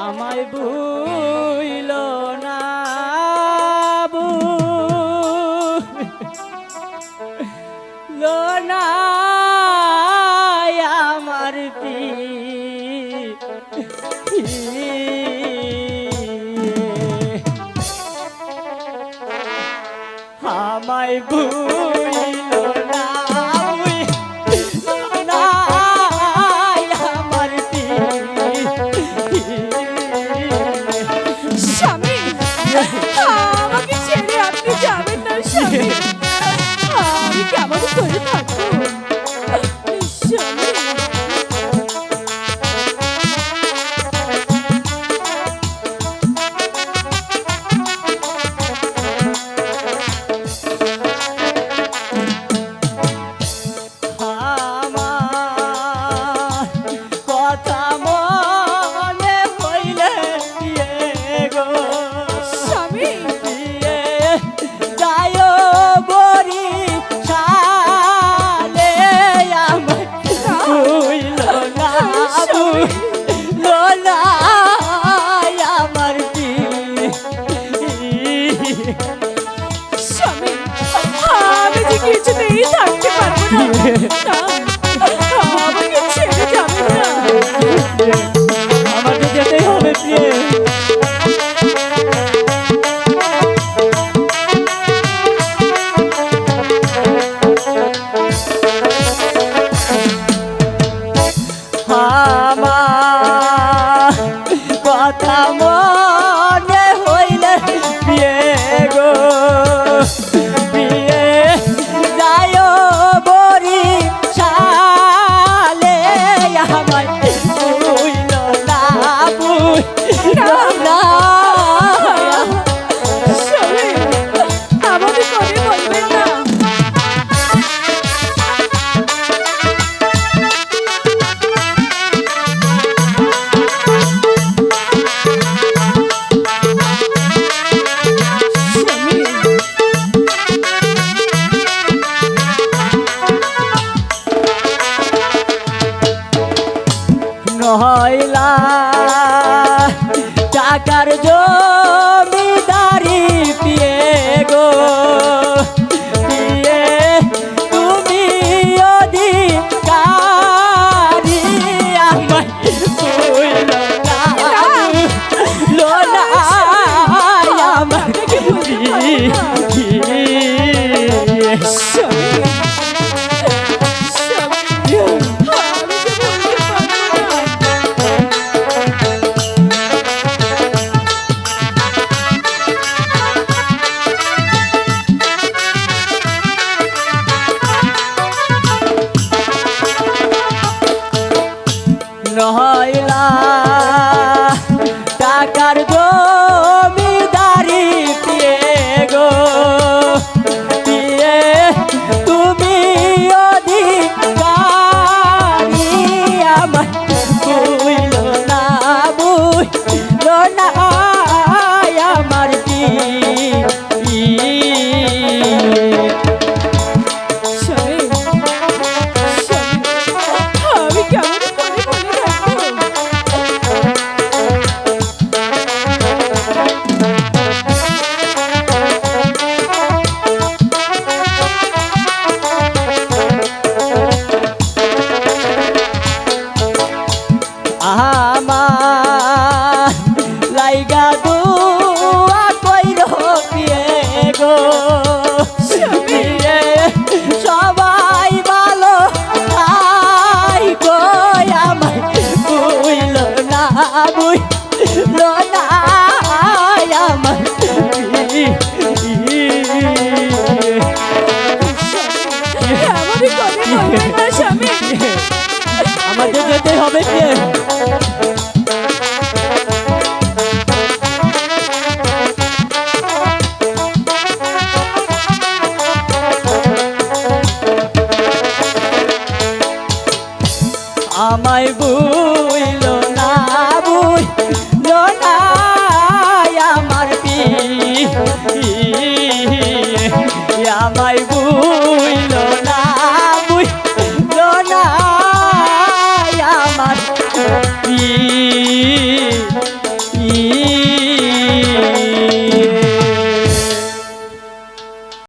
আমায় বুইল না বুইল আমায় আছে হইলা টাকার জমিদারি পিয়ে গো। পিয়ে তুমি অধিকারি। আমার লোনা আমার রহলা টাকার জমিদারি পিয়ে গো। পিয়ে তুমি অধিকারী আমার বুঝলো না বুঝলো না। আমার। দেখে